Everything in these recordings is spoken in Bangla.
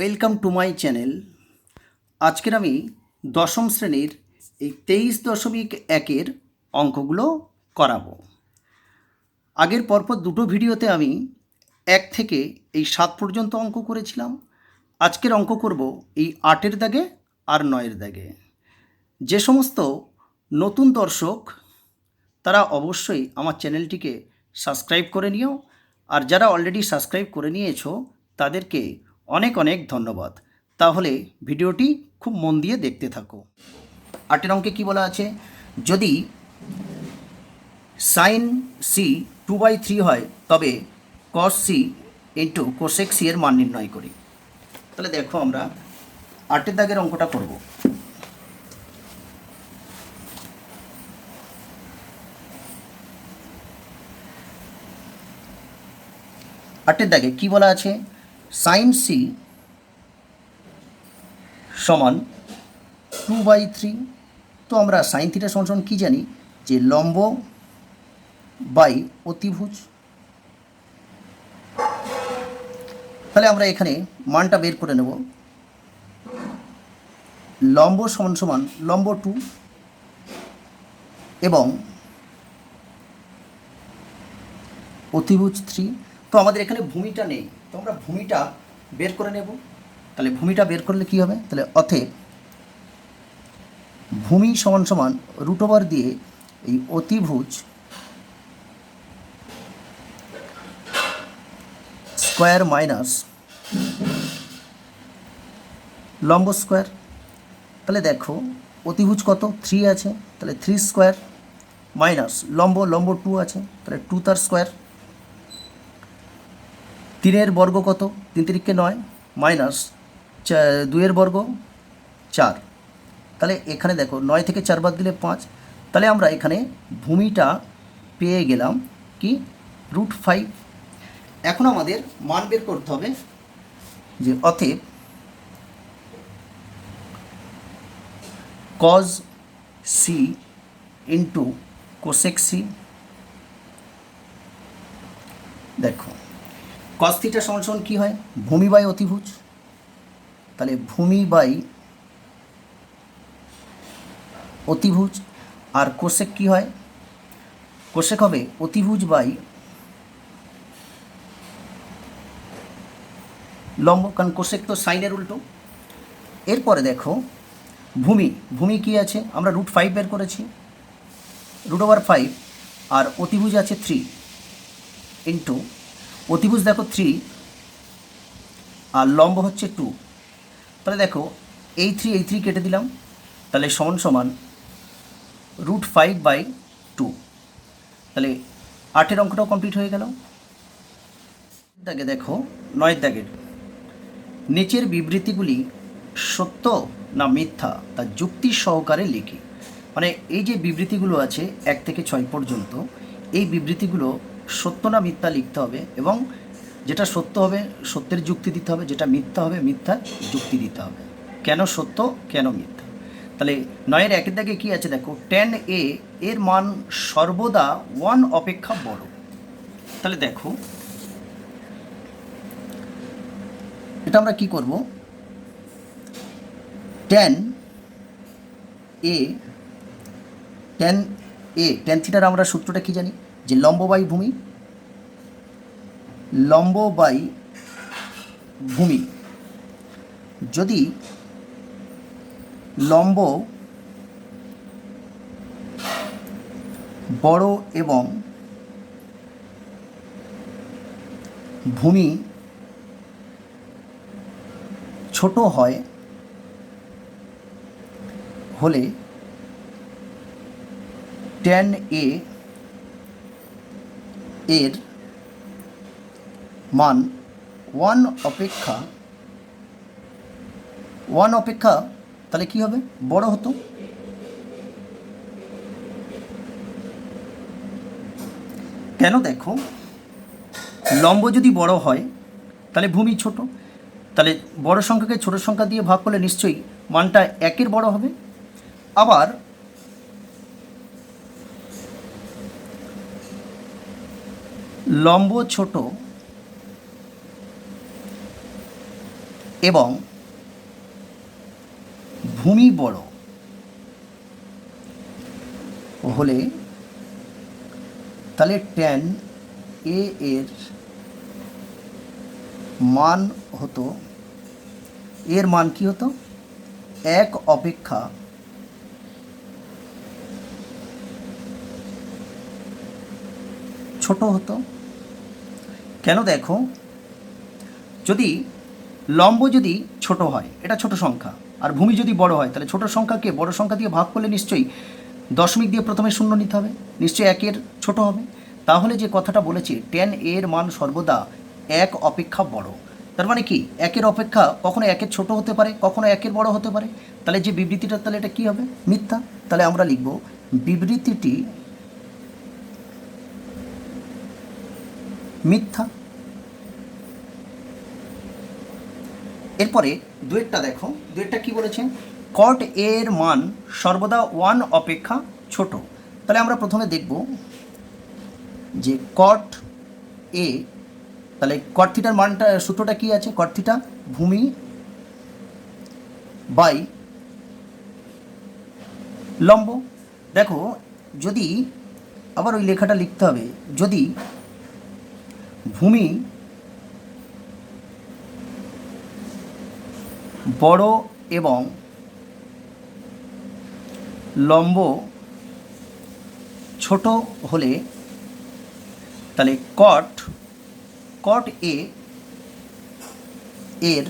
Welcome to my channel. আজকের আমি দশম শ্রেণির এই তেইশ দশমিক একের অঙ্কগুলো করাবো। আগের পরপর দুটো ভিডিওতে আমি এক থেকে এই সাত পর্যন্ত অঙ্ক করেছিলাম। আজকের অঙ্ক করব এই আটের দাগে আর নয়ের দাগে। যে সমস্ত নতুন দর্শক, তারা অবশ্যই আমার চ্যানেলটিকে সাবস্ক্রাইব করে নিও। আর যারা অলরেডি সাবস্ক্রাইব করে নিয়েছো, তাদেরকে অনেক অনেক ধন্যবাদ। তাহলে ভিডিওটি খুব মন দিয়ে দেখতে থাকো। আটের অঙ্কে কী বলা আছে? যদি sine C two by three হয়, তবে cos C into cosec C এর মান নির্ণয় করি। তাহলে দেখো আমরা আটের দাগের অঙ্কটা করব। আটের দাগে কি বলা আছে? সাইন সি সমান টু বাই থ্রি তো আমরা সাইন থিটা সমান সমান কী জানি? যে লম্ব বাই অতিভুজ। তাহলে আমরা এখানে মানটা বের করে নেব। লম্ব সমান সমান, লম্ব টু এবং অতিভুজ থ্রি তো আমাদের এখানে ভূমিটা নেই। তো আমরা ভূমিটা বের করে নেব। তাহলে ভূমিটা বের করলে কি হবে? তাহলে অথে ভূমি সমান সমান রুট ওভার দিয়ে এই অতিভুজ স্কোয়ার মাইনাস লম্ব স্কোয়ার তাহলে দেখো, অতিভুজ কত? থ্রি আছে। তাহলে থ্রি স্কোয়ার মাইনাস লম্ব লম্ব টু আছে। তাহলে টু তার স্কোয়ার তিনের বর্গ কত? তিন তিরিখকে নয়, মাইনাস দুইয়ের বর্গ চার। তাহলে এখানে দেখো, নয় থেকে চার বাদ দিলে পাঁচ। তাহলে আমরা এখানে ভূমিটা পেয়ে গেলাম কি? Root five. এখন আমাদের মান বের করতে হবে যে অতএব cos C into cosec C দেখো কস থিটা সমান সমান কী হয়? ভূমি বাই অতিভুজ। তাহলে ভূমি বাই অতিভুজ। আর কোষেক কী হয়? কোষেক হবে অতিভুজ বাই লম্ব, কারণ কোষেক তো সাইনের উল্টো। এরপরে দেখো, ভূমি ভূমি কি আছে? আমরা রুট ফাইভ বের করেছি। রুট ওভার ফাইভ আর অতিভুজ আছে থ্রি ইন্টু অতিভুজ দেখো থ্রি আর লম্ব হচ্ছে টু তাহলে দেখো, এই থ্রি এই থ্রি কেটে দিলাম। তাহলে সমান সমান রুট ফাইভ বাই টু তাহলে আটের অঙ্কটাও কমপ্লিট হয়ে গেল। দাগে দেখো নয়ের দাগের। নিচের বিবৃতিগুলি সত্য না মিথ্যা তা যুক্তি সহকারে লিখি। মানে এই যে বিবৃতিগুলো আছে এক থেকে ছয় পর্যন্ত, এই বিবৃতিগুলো সত্য না মিথ্যা লিখতে হবে এবং যেটা সত্য হবে, সত্যের যুক্তি দিতে হবে, যেটা মিথ্যা হবে মিথ্যা যুক্তি দিতে হবে। কেন সত্য, কেন মিথ্যা? তাহলে নয়ের একের দাগে কী আছে দেখো? টেন এ এর মান সর্বদা ওয়ান অপেক্ষা বড়। তাহলে দেখো, এটা আমরা কি করব? Tan A tan A tan থিটার আমরা সূত্রটা কি জানি? যে লম্ব বাই ভূমি লম্ব বাই ভূমি। যদি লম্ব, বড় এবং ভূমি ছোট হয়, হলে টেন এ এর মান ওয়ান অপেক্ষা ওয়ান অপেক্ষা তাহলে কি হবে? বড় হতো। কেন দেখো? লম্ব যদি বড় হয়, তাহলে ভূমি ছোট। তাহলে বড় সংখ্যাকে ছোট সংখ্যা দিয়ে ভাগ করলে নিশ্চয়ই মানটা একের বড় হবে। আবার লম্ব, ছোট এবং ভূমি বড় হলে তাহলে ট্যান এ এর মান হতো, এর মান কি হতো? এক অপেক্ষা ছোট হতো। কেন দেখো? যদি লম্ব যদি ছোট হয়, এটা ছোট সংখ্যা, আর ভূমি যদি বড় হয়, তাহলে ছোট সংখ্যাকে বড় সংখ্যা দিয়ে ভাগ করলে নিশ্চয়ই দশমিক দিয়ে প্রথমে শূন্য নিতে হবে, নিশ্চয়ই একের ছোট হবে। তাহলে যে কথাটা বলেছি টেন এর মান সর্বদা এক অপেক্ষা বড়। তার মানে কি? একের অপেক্ষা কখনো একের ছোট হতে পারে, কখনো একের বড় হতে পারে। তাহলে যে বিবৃতিটা, তাহলে এটা কি হবে? মিথ্যা। তাহলে আমরা লিখব, বিবৃতিটি মিথ্যা। এরপরে দুয়েরটা দেখো। দুয়েরটা কি বলেছে? কট এর মান সর্বদা ওয়ান অপেক্ষা ছোট। তাহলে আমরা প্রথমে দেখব যে কট এ, তাহলে কট থিটার মানটা, সূত্রটা কি আছে? কট থিটা ভূমি বাই লম্ব। দেখো, যদি আবার ওই লেখাটা লিখতে হবে, যদি ভূমি বড় এবং লম্ব ছোট হলে তাহলে কট কট এ এর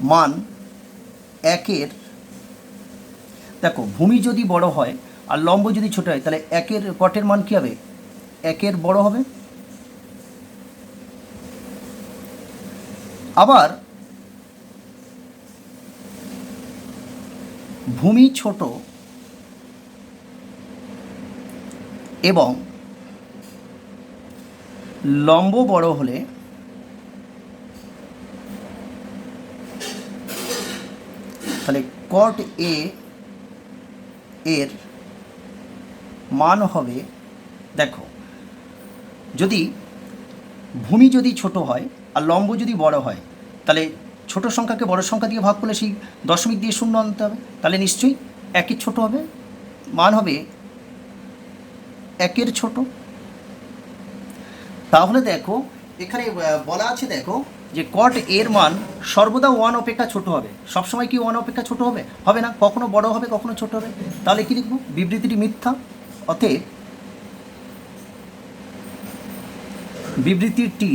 মান একের দেখো ভূমি যদি বড় হয় আর লম্ব যদি ছোট হয় তাহলে একের কটের মান কী হবে? একের বড় হবে। আবার ভূমি ছোট এবং লম্ব বড় হলে তাহলে কট এ এর মান হবে, দেখো, যদি ভূমি যদি ছোট হয় আর লম্ব যদি বড় হয় তাহলে ছোট সংখ্যাকে বড় সংখ্যা দিয়ে ভাগ করলে সেই দশমিক দিয়ে শূন্য আনতে হবে। তাহলে নিশ্চয়ই একের ছোট হবে, মান হবে একের ছোট। তাহলে দেখো, এখানে বলা আছে দেখো যে কট এর মান সর্বদা ওয়ান অপেক্ষা ছোট হবে। সবসময় কি ওয়ান অপেক্ষা ছোট হবে? হবে না। কখনো বড় হবে, কখনো ছোট হবে। তাহলে কি লিখব? বিবৃতিটি মিথ্যা। অতএব বিবৃতিটি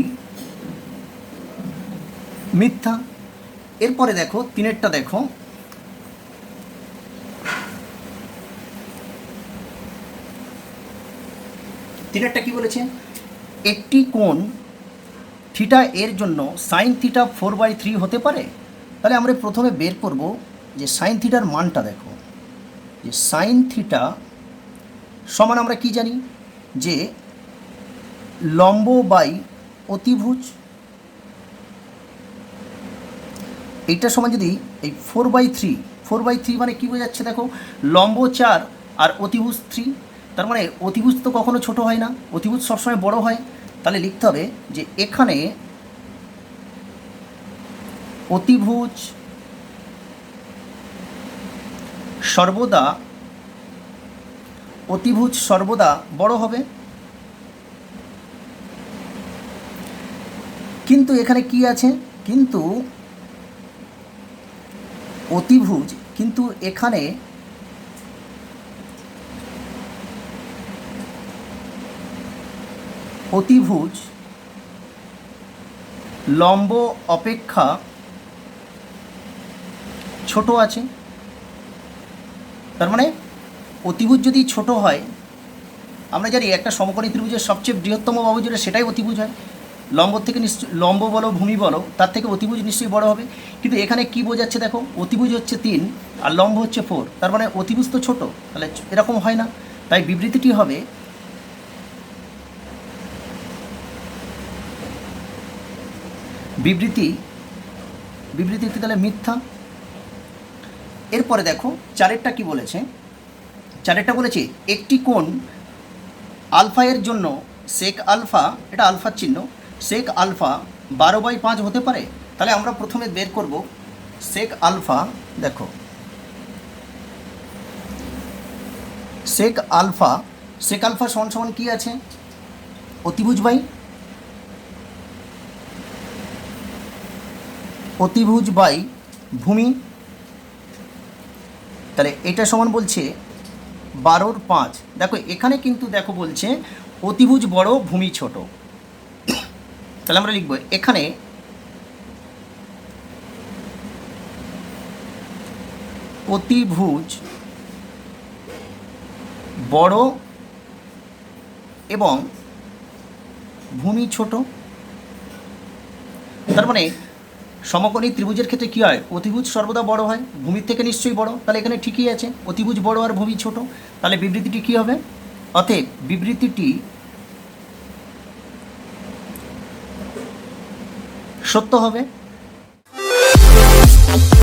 মিথ্যা। এরপরে দেখো, তিনেরটা দেখো। তিনেরটা কি বলেছে? একটি কোণ থিটা এর জন্য sine theta four by three হতে পারে। তাহলে আমরা প্রথমে বের করব যে সাইন থিটার মানটা দেখো। যে সাইন থিটা সমান আমরা কি জানি? যে লম্ব বাই অতিভুজ এইটার সমান যদি এই four by three four by three মানে কী বোঝাচ্ছে দেখো? লম্ব চার আর অতিভুজ থ্রি তার মানে অতিভুজ তো কখনো ছোট হয় না, অতিভুজ সবসময় বড় হয়। তাহলে লিখতে হবে যে এখানে অতিভুজ সর্বদা অতিভুজ সর্বদা বড় হবে। কিন্তু এখানে কি আছে? কিন্তু অতিভুজ, কিন্তু এখানে অতিভুজ, লম্ব অপেক্ষা ছোট আছে। তার মানে অতিভুজ যদি ছোট হয়, আমরা জানি একটা সমকোণী ত্রিভুজের সবচেয়ে বৃহত্তম বাহু যেটা, সেটাই অতিভুজ হয়। লম্ব থেকে নিশ্চয় লম্ব বলো, ভূমি বলো, তার থেকে অতিভুজ নিশ্চয়ই বড় হবে। কিন্তু এখানে কি বোঝাচ্ছে দেখো, অতিভুজ হচ্ছে তিন আর লম্ব হচ্ছে ফোর। তার মানে অতিভুজ তো ছোটো, তাহলে এরকম হয় না। তাই বিবৃতিটি হবে, বিবৃতি বিবৃতিটি তাহলে মিথ্যা। এরপরে দেখো, চারেরটা কি বলেছে? চারেরটা বলেছে, একটি কোণ আলফা এর জন্য সেক আলফা, এটা আলফার চিহ্ন সেক আলফা বারো বাই পাঁচ হতে পারে? তাহলে আমরা প্রথমে বের করব সেক আলফা দেখো। সেক আলফা সেক আলফা সমান সমান কি আছে? অতিভুজ বাই? অতিভুজ বাই ভূমি। তাহলে এটা সমান বলছে বারোর পাঁচ। দেখো, এখানে কিন্তু দেখো বলছে অতিভুজ বড়, ভূমি ছোট। তাহলে আমরা লিখব এখানে অতিভুজ বড় এবং ভূমি ছোট। তার মানে সমকোণী ত্রিভুজের ক্ষেত্রে কী হয়? অতিভুজ সর্বদা বড় হয়, ভূমির থেকে নিশ্চয়ই বড়। তাহলে এখানে ঠিকই আছে, অতিভুজ বড় আর ভূমি ছোট। তাহলে বিবৃতিটি কী হবে? অতএব বিবৃতিটি সত্য হবে?